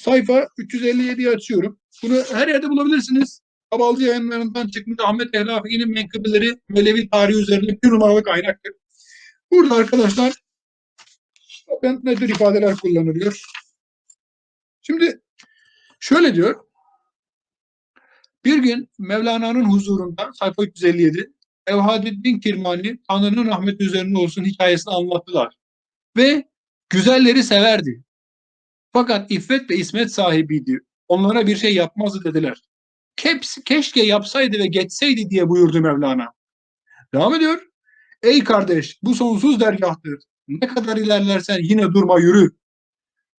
sayfa 357'yi açıyorum. Bunu her yerde bulabilirsiniz. Kabalcı yayınlarından çıkmış Ahmet Ehlafi'nin menkıbeleri Melevi tarihi üzerinde bir numaralı kaynaktır. Burada arkadaşlar bakın ne tür ifadeler kullanılıyor. Şimdi şöyle diyor. Bir gün Mevlana'nın huzurunda sayfa 357 Evhadettin Kirmani Tanrı'nın rahmeti üzerine olsun hikayesini anlattılar. Ve güzelleri severdi. Fakat iffet ve ismet sahibiydi. Onlara bir şey yapmazdı dediler. Keps, keşke yapsaydı ve geçseydi diye buyurdu Mevlana. Devam ediyor. Ey kardeş bu sonsuz dergahtır. Ne kadar ilerlersen yine durma yürü.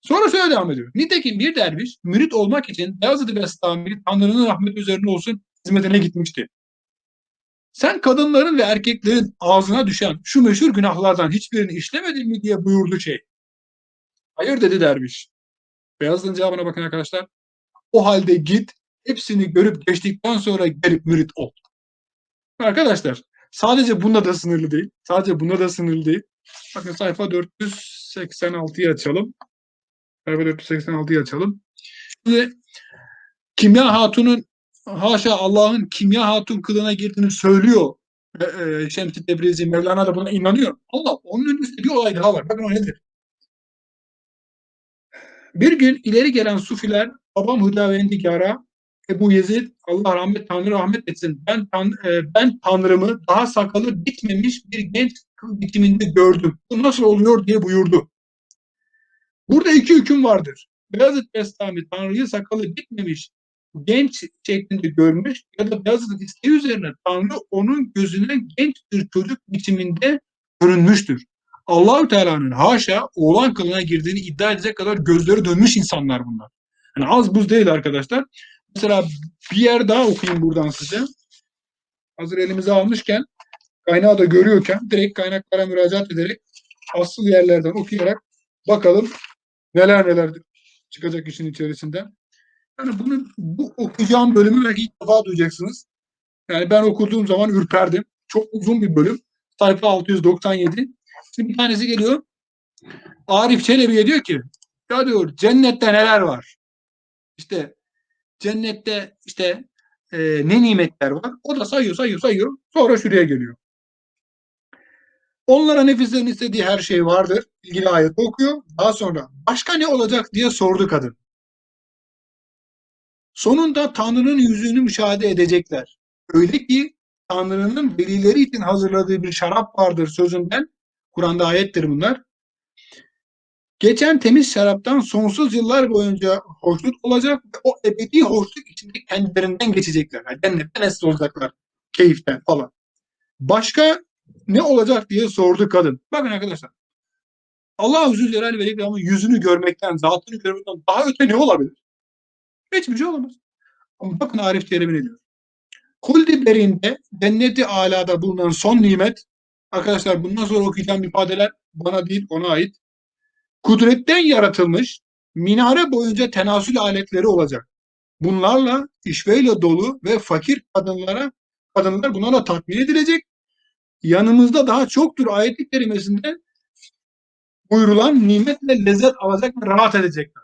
Sonra şöyle devam ediyor. Nitekim bir derviş mürit olmak için Beyazıt Bestami Tanrı'nın rahmeti üzerine olsun hizmetine gitmişti. Sen kadınların ve erkeklerin ağzına düşen şu meşhur günahlardan hiçbirini işlemedin mi diye buyurdu şey. Hayır dedi derviş. Beyazıt'ın cevabına bakın arkadaşlar. O halde git hepsini görüp geçtikten sonra gelip mürit ol. Arkadaşlar sadece bunda da sınırlı değil. Sadece bunda da sınırlı değil. Bakın sayfa 486'yı açalım. Sayfa 486'yı açalım. Şimdi Kimya Hatun'un haşa Allah'ın Kimya Hatun kılığına girdiğini söylüyor. E, e, Şems-i Tebrizi, Mevlana da buna inanıyor. Allah onun önünde bir olay daha var. Bakın o nedir? Bir gün ileri gelen sufiler babam Hüdavendigar'a Ebu Yezid Allah rahmet Tanrı rahmet etsin. Ben tan e, ben Tanrımı daha sakalı bitmemiş bir genç kız biçiminde gördüm. Bu nasıl oluyor diye buyurdu. Burada iki hüküm vardır. Beyazıt Bestami Tanrı'yı sakalı bitmemiş genç şeklinde görmüş ya da Beyazıt'ın isteği üzerine Tanrı onun gözüne genç bir çocuk biçiminde görünmüştür. Allahü Teala'nın haşa oğlan kılına girdiğini iddia edecek kadar gözleri dönmüş insanlar bunlar. Yani az buz değil arkadaşlar. Mesela bir yer daha okuyayım buradan size. Hazır elimize almışken kaynağı da görüyorken direkt kaynaklara müracaat ederek asıl yerlerden okuyarak bakalım neler neler çıkacak işin içerisinden. Yani bunu bu okuyacağım bölümü belki ilk defa duyacaksınız. Yani ben okuduğum zaman ürperdim. Çok uzun bir bölüm. Sayfa 697. Şimdi bir tanesi geliyor. Arif Çelebi'ye diyor ki ya diyor cennette neler var? İşte cennette işte e, ne nimetler var? O da sayıyor sayıyor sayıyor. Sonra şuraya geliyor. Onlara nefislerin istediği her şey vardır. İlgili ayet okuyor. Daha sonra başka ne olacak diye sordu kadın. Sonunda Tanrı'nın yüzünü müşahede edecekler. Öyle ki Tanrı'nın velileri için hazırladığı bir şarap vardır sözünden. Kur'an'da ayettir bunlar. Geçen temiz şaraptan sonsuz yıllar boyunca hoşnut olacak ve o ebedi hoşluk içinde kendilerinden geçecekler. Yani cennetten esir olacaklar. Keyiften falan. Başka ne olacak diye sordu kadın. Bakın arkadaşlar. Allah Zülcelal ve İkram'ın yüzünü görmekten, zatını görmekten daha öte ne olabilir? Hiçbir şey olamaz. Ama bakın Arif Kerem'in ne diyor. Berinde, cenneti alada bulunan son nimet, arkadaşlar bundan sonra okuyacağım ifadeler bana değil ona ait. Kudretten yaratılmış minare boyunca tenasül aletleri olacak. Bunlarla işveyle dolu ve fakir kadınlara kadınlar bunlarla tatmin edilecek. Yanımızda daha çoktur ayet-i buyurulan nimetle lezzet alacak ve rahat edecekler.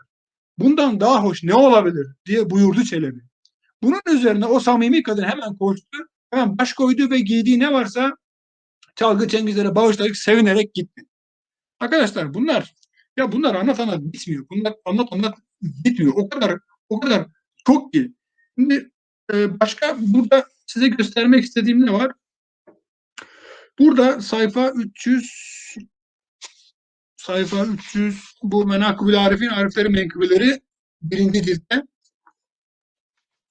Bundan daha hoş ne olabilir diye buyurdu Çelebi. Bunun üzerine o samimi kadın hemen koştu, hemen baş koydu ve giydiği ne varsa çalgı çengizlere bağışlayıp sevinerek gitti. Arkadaşlar bunlar ya bunlar anlat anlat bitmiyor. Bunlar anlat anlat bitmiyor. O kadar o kadar çok ki. Şimdi e, başka burada size göstermek istediğim ne var? Burada sayfa 300 sayfa 300 bu Menakıbül Arif'in Ariflerin menkıbeleri birinci ciltte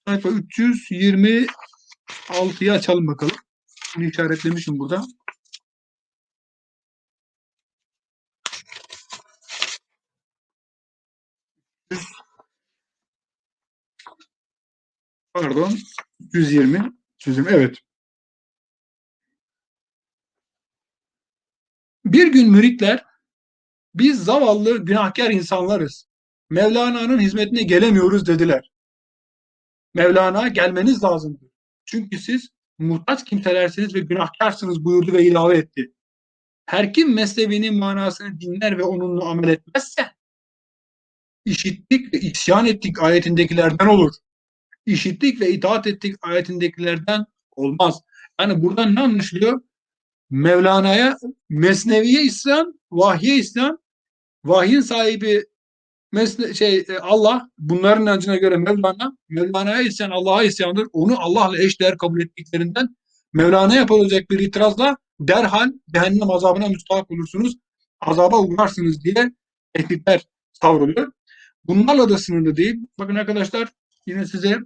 sayfa 326'yı açalım bakalım. Bunu işaretlemişim burada. Pardon. 120. 120. Evet. Bir gün müritler biz zavallı günahkar insanlarız. Mevlana'nın hizmetine gelemiyoruz dediler. Mevlana gelmeniz lazımdır. Çünkü siz muhtaç kimselersiniz ve günahkarsınız buyurdu ve ilave etti. Her kim meslebinin manasını dinler ve onunla amel etmezse işittik ve isyan ettik ayetindekilerden olur. İşittik ve itaat ettik ayetindekilerden olmaz. Yani buradan ne anlaşılıyor? Mevlana'ya, Mesnevi'ye isyan, vahye isyan, vahyin sahibi Mesne, şey e, Allah bunların inancına göre Mevlana Mevlana'ya isyan Allah'a isyandır. Onu Allah'la eşdeğer kabul ettiklerinden Mevlana yapılacak bir itirazla derhal cehennem azabına müstahak olursunuz. Azaba uğrarsınız diye tehditler savruluyor. Bunlarla da sınırlı değil. Bakın arkadaşlar yine size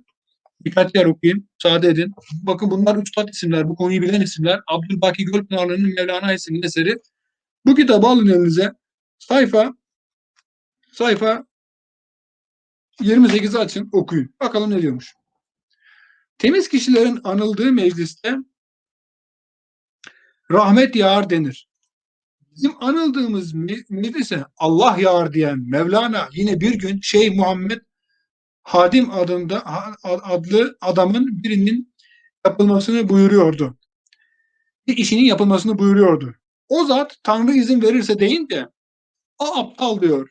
birkaç yer okuyayım. Müsaade edin. Bakın bunlar üstad isimler. Bu konuyu bilen isimler. Abdülbaki Gölpınarlı'nın Mevlana isimli eseri. Bu kitabı alın elinize. Sayfa sayfa 28'i açın okuyun. Bakalım ne diyormuş. Temiz kişilerin anıldığı mecliste rahmet yağar denir. Bizim anıldığımız meclise Allah yağar diyen Mevlana yine bir gün Şeyh Muhammed Hadim adında adlı adamın birinin yapılmasını buyuruyordu. Bir işinin yapılmasını buyuruyordu. O zat Tanrı izin verirse deyince o aptal diyor.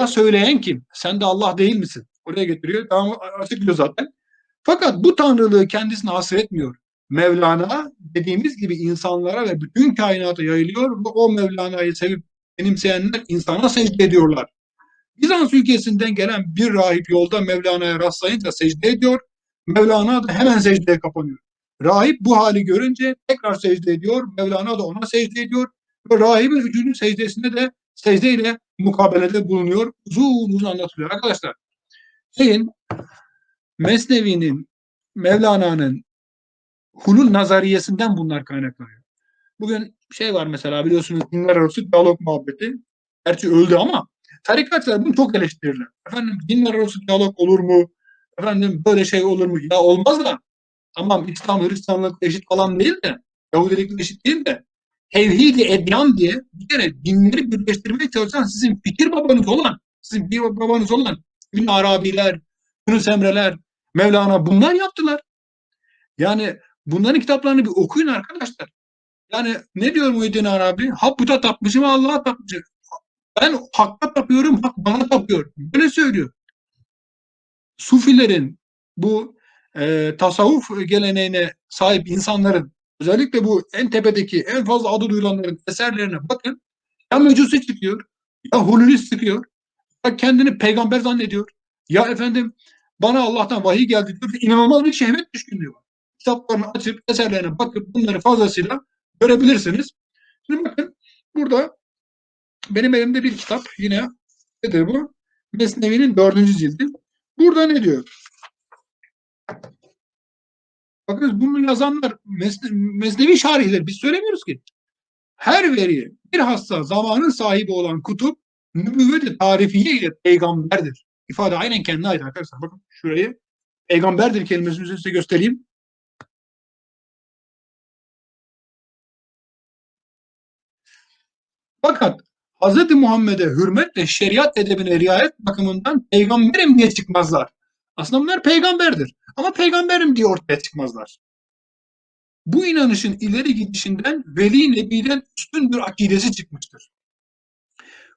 Ya söyleyen kim? Sen de Allah değil misin? Oraya getiriyor. Tamam açıklıyor zaten. Fakat bu tanrılığı kendisine hasretmiyor. Mevlana dediğimiz gibi insanlara ve bütün kainata yayılıyor ve o Mevlana'yı sevip benimseyenler insana secde ediyorlar. Bizans ülkesinden gelen bir rahip yolda Mevlana'ya rastlayınca secde ediyor. Mevlana da hemen secdeye kapanıyor. Rahip bu hali görünce tekrar secde ediyor. Mevlana da ona secde ediyor. Ve rahibin vücudun secdesinde de secdeyle mukabelede bulunuyor. Uzun uzun anlatılıyor arkadaşlar. Şeyin Mesnevi'nin Mevlana'nın hulul nazariyesinden bunlar kaynaklanıyor. Bugün şey var mesela biliyorsunuz dinler arası diyalog muhabbeti. Gerçi öldü ama tarikatlar bunu çok eleştirirler. Efendim dinler arası diyalog olur mu? Efendim böyle şey olur mu? Ya olmaz da tamam İslam Hristiyanlık eşit falan değil de Yahudilik eşit değil de tevhid-i edyan diye bir kere dinleri birleştirmeye çalışan sizin fikir babanız olan sizin fikir babanız olan Ün Arabiler, Yunus Emreler, Mevlana bunlar yaptılar. Yani bunların kitaplarını bir okuyun arkadaşlar. Yani ne diyor Muhyiddin Arabi? Hak buta tapmışım Allah'a tapmışım. Ben hakka tapıyorum, hak bana tapıyor. Böyle söylüyor. Sufilerin bu e, tasavvuf geleneğine sahip insanların özellikle bu en tepedeki en fazla adı duyulanların eserlerine bakın. Ya mecusi çıkıyor, ya hululist çıkıyor, ya kendini peygamber zannediyor. Ya efendim bana Allah'tan vahiy geldi diyor. İnanılmaz bir şehvet düşkünlüğü var. Kitaplarını açıp eserlerine bakıp bunları fazlasıyla görebilirsiniz. Şimdi bakın burada benim elimde bir kitap yine nedir bu? Mesnevi'nin dördüncü cildi. Burada ne diyor? Bakın bunu yazanlar Mesne, Mesnevi şarihleri biz söylemiyoruz ki. Her veri bir hassa zamanın sahibi olan kutup nübüvvet tarifiye ile peygamberdir. İfade aynen kendine ait arkadaşlar. Bakın şurayı peygamberdir kelimesini size göstereyim. Fakat Hz. Muhammed'e hürmet ve şeriat edebine riayet bakımından peygamberim diye çıkmazlar. Aslında bunlar peygamberdir. Ama peygamberim diye ortaya çıkmazlar. Bu inanışın ileri gidişinden Veli Nebi'den üstün bir akidesi çıkmıştır.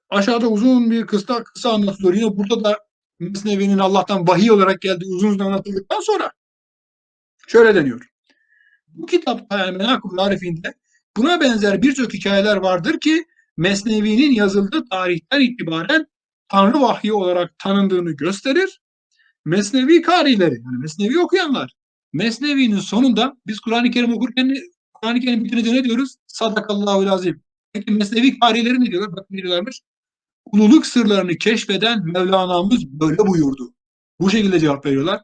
Aşağıda uzun bir kısa, kısa anlatılıyor. Yine burada da Mesnevi'nin Allah'tan vahiy olarak geldiği uzun uzun anlatıldıktan sonra şöyle deniyor. Bu kitapta yani Menakıb Arif'inde buna benzer birçok hikayeler vardır ki Mesnevi'nin yazıldığı tarihten itibaren Tanrı vahyi olarak tanındığını gösterir. Mesnevi karileri, yani Mesnevi okuyanlar, Mesnevi'nin sonunda biz Kur'an-ı Kerim okurken Kur'an-ı Kerim bitince ne diyoruz? Sadakallahu lazim. Peki Mesnevi karileri ne diyorlar? Bakın ne diyorlarmış? Ululuk sırlarını keşfeden Mevlana'mız böyle buyurdu. Bu şekilde cevap veriyorlar.